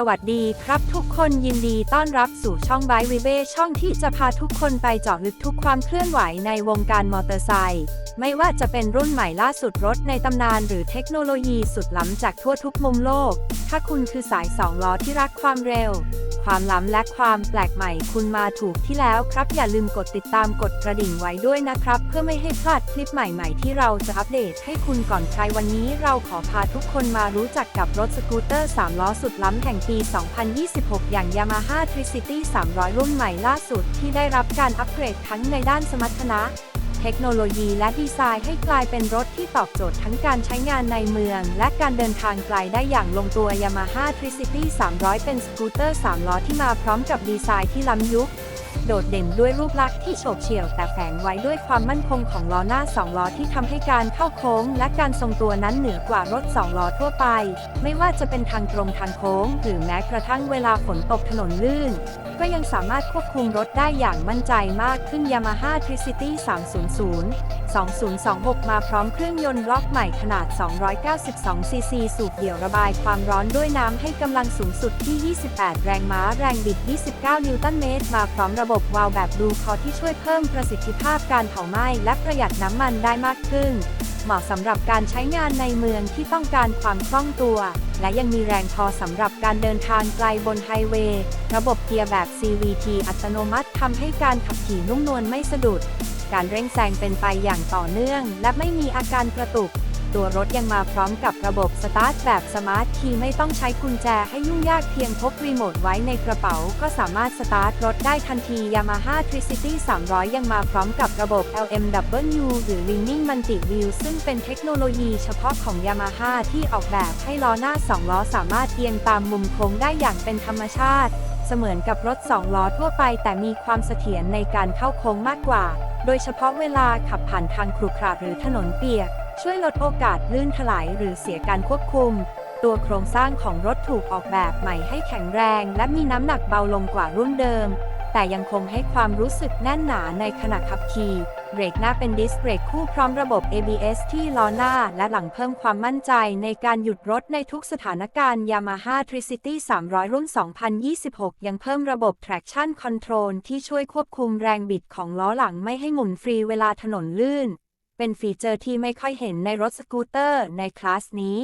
สวัสดีครับทุกคนยินดีต้อนรับสู่ช่องไบวิเบช่องที่จะพาทุกคนไปเจาะลึกทุกความเคลื่อนไหวในวงการมอเตอร์ไซค์ไม่ว่าจะเป็นรุ่นใหม่ล่าสุดรถในตำนานหรือเทคโนโลยีสุดล้ำจากทั่วทุกมุมโลก ถ้าคุณคือสายสองล้อที่รักความเร็ว ความล้ำและความแปลกใหม่คุณมาถูกที่แล้วครับ อย่าลืมกดติดตามกดกระดิ่งไว้ด้วยนะครับ เพื่อไม่ให้พลาดคลิปใหม่ๆ ที่เราจะอัปเดตให้คุณก่อนใครวันนี้เราขอพาทุกคนมารู้จักกับรถสกูตเตอร์ 3 ล้อสุดล้ำแห่งปี 2026 อย่าง Yamaha Tricity 300 รุ่นใหม่ล่าสุดที่ได้รับการอัปเกรดทั้งในด้านสมรรถนะ เทคโนโลยีและดีไซน์ให้กลายเป็นรถที่ตอบโจทย์ทั้งการใช้งานในเมือง และการเดินทางไกลได้อย่างลงตัว Yamaha Tricity 300 เป็นสกูตเตอร์ 3 ล้อที่มาพร้อมกับดีไซน์ที่ล้ำยุค โดดเด่นด้วยรูปลักษณ์ที่โฉบเฉี่ยวแต่แฝงไว้ด้วยความมั่นคงของล้อหน้า 2 ล้อที่ทำให้การเข้าโค้ง และการทรงตัวนั้นเหนือกว่ารถ 2 ล้อทั่วไป ไม่ว่าจะเป็นทางตรงทางโค้ง หรือแม้กระทั่งเวลาฝนตกถนนลื่น ก็ยังสามารถควบคุมรถได้อย่างมั่นใจมากขึ้น Yamaha Tricity 300 2026 มาพร้อมเครื่องยนต์บล็อกใหม่ขนาด 292 ซีซี สูบเดี่ยวระบายความร้อนด้วยน้ำให้กำลังสูงสุดที่ 28 แรงม้าแรงบิด 29 นิวตันเมตร มาพร้อมระบบวาล์วแบบดูคอที่ช่วยเพิ่มประสิทธิภาพการเผาไหม้และประหยัดน้ำมันได้มากขึ้น เหมาะสำหรับการใช้งานในเมืองที่ต้องการความคล่องตัว และยังมีแรงพอสำหรับการเดินทางไกลบนไฮเวย์ ระบบเกียร์แบบ CVT อัตโนมัติทำให้การขับขี่นุ่มนวลไม่สะดุด การเร่งแซงเป็นไปอย่างต่อเนื่อง และไม่มีอาการกระตุก ตัวรถยังมาพร้อมกับระบบสตาร์ทแบบสมาร์ทคีย์ไม่ต้องใช้กุญแจให้ยุ่งยากเพียงพกรีโมทไว้ในกระเป๋า ก็สามารถสตาร์ทรถได้ทันที Yamaha Tricity 300 ยังมาพร้อมกับระบบ LMW หรือ Leaning Multi Wheel ซึ่งเป็นเทคโนโลยีเฉพาะของ Yamaha ที่ออกแบบให้ล้อหน้า 2 ล้อสามารถเอียงตามมุมโค้งได้อย่างเป็นธรรมชาติ เสมือนกับรถ 2 ล้อทั่วไป แต่มีความเสถียรในการเข้าโค้งมากกว่า โดยเฉพาะเวลาขับผ่านทางขรุขระหรือถนนเปียก ช่วยลดโอกาสลื่นถลายหรือเสียการควบคุม ตัวโครงสร้างของรถถูกออกแบบใหม่ให้แข็งแรง และมีน้ำหนักเบาลงกว่ารุ่นเดิม แต่ยังคงให้ความรู้สึกแน่นหนาในขณะขับขี่เบรกหน้าเป็นดิสเบรกคู่พร้อมระบบ ABS ที่ล้อหน้าและหลังเพิ่มความมั่นใจในการหยุดรถในทุกสถานการณ์ Yamaha Tricity 300 รุ่น 2026 ยังเพิ่มระบบ traction control ที่ช่วยควบคุมแรงบิดของล้อหลังไม่ให้หมุนฟรีเวลาถนนลื่น เป็นฟีเจอร์ที่ไม่ค่อยเห็นในรถสกูตเตอร์ในคลาสนี้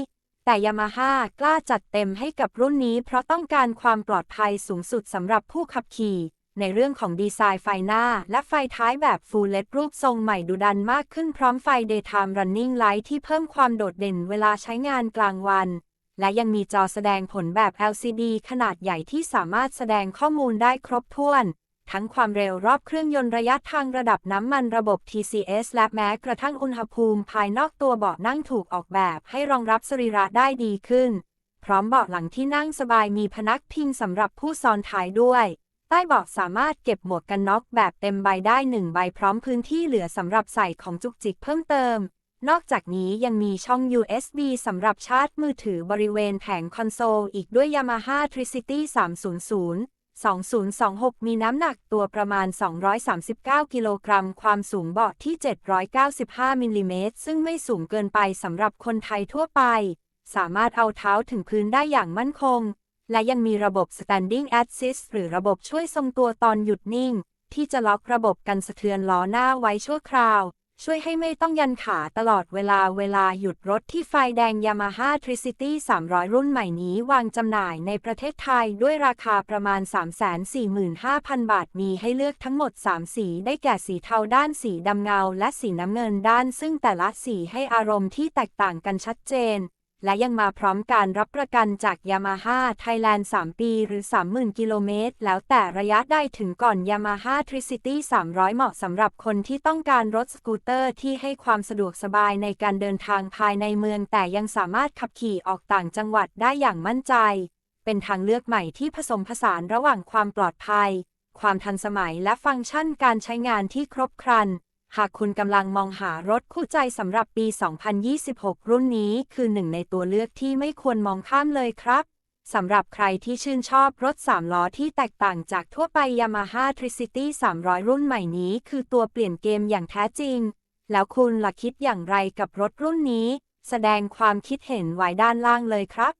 แต่ Yamaha กล้าจัดเต็มให้กับรุ่นนี้ เพราะต้องการความปลอดภัยสูงสุดสำหรับผู้ขับขี่ ในเรื่องของดีไซน์ไฟหน้า และไฟท้ายแบบ Full LED รูปทรงใหม่ดุดันมากขึ้นพร้อมไฟ Daytime Running Light ที่เพิ่มความโดดเด่นเวลาใช้งานกลางวันและยังมีจอแสดงผลแบบ LCD ขนาดใหญ่ที่สามารถแสดงข้อมูลได้ครบถ้วน ทั้งความเร็วรอบเครื่องยนต์ระยะทางระดับน้ำมันระบบ TCS และแม้กระทั่งอุณหภูมิภายนอกตัวเบาะนั่งถูกออกแบบให้รองรับสรีระได้ดีขึ้น พร้อมเบาะหลังที่นั่งสบายมีพนักพิงสำหรับผู้ซ้อนท้ายด้วย ใต้เบาะสามารถเก็บหมวกกันน็อกแบบเต็มใบได้หนึ่งใบพร้อมพื้นที่เหลือสำหรับใส่ของจุกจิกเพิ่มเติม นอกจากนี้ยังมีช่อง USB สำหรับชาร์จมือถือบริเวณแผงคอนโซลอีกด้วย Yamaha Tricity 300 2026 มีน้ำหนักตัวประมาณ 239 กิโลกรัม ความสูงเบาะที่ 795 มิลลิเมตร ซึ่งไม่สูงเกินไปสำหรับคนไทยทั่วไป สามารถเอาเท้าถึงพื้นได้อย่างมั่นคง และยังมีระบบ Standing Assist หรือระบบช่วยทรงตัวตอนหยุดนิ่ง ที่จะล็อกระบบกันสะเทือนล้อหน้าไว้ชั่วคราว ช่วยให้ไม่ต้องยันขาตลอดเวลาเวลาหยุดรถที่ไฟแดง Yamaha Tricity 300 รุ่นใหม่นี้วางจำหน่ายในประเทศไทยด้วยราคาประมาณ 345,000 บาท มีให้เลือกทั้งหมด 3 สี ได้แก่สีเทาด้านสีดำเงา และสีน้ำเงินด้าน ซึ่งแต่ละสีให้อารมณ์ที่แตกต่างกันชัดเจน และยังมาพร้อมการรับประกันจาก Yamaha Thailand 3ปีหรือ 30,000 กิโลเมตร แล้วแต่ระยะได้ถึงก่อน Yamaha Tricity 300 เหมาะสำหรับคนที่ต้องการรถสกูตเตอร์ที่ให้ความสะดวกสบายในการเดินทางภายในเมือง แต่ยังสามารถขับขี่ออกต่างจังหวัดได้อย่างมั่นใจ เป็นทางเลือกใหม่ที่ผสมผสานระหว่างความปลอดภัย ความทันสมัยและฟังก์ชันการใช้งานที่ครบครัน หากคุณกำลังมองหารถคู่ใจสำหรับปี 2026 รุ่นนี้คือหนึ่งในตัวเลือกที่ไม่ควรมองข้ามเลยครับ สำหรับใครที่ชื่นชอบรถ 3 ล้อที่แตกต่างจากทั่วไป Yamaha Tricity 300 รุ่นใหม่นี้คือตัวเปลี่ยนเกมอย่างแท้จริง แล้วคุณล่ะคิดอย่างไรกับรถรุ่นนี้ แสดงความคิดเห็นไว้ด้านล่างเลยครับ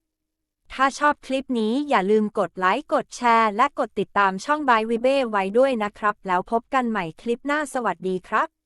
ถ้าชอบคลิปนี้อย่าลืมกดไลค์กดแชร์ และกดติดตามช่องบายวิเบ้ไว้ด้วยนะครับ แล้วพบกันใหม่คลิปหน้าสวัสดีครับ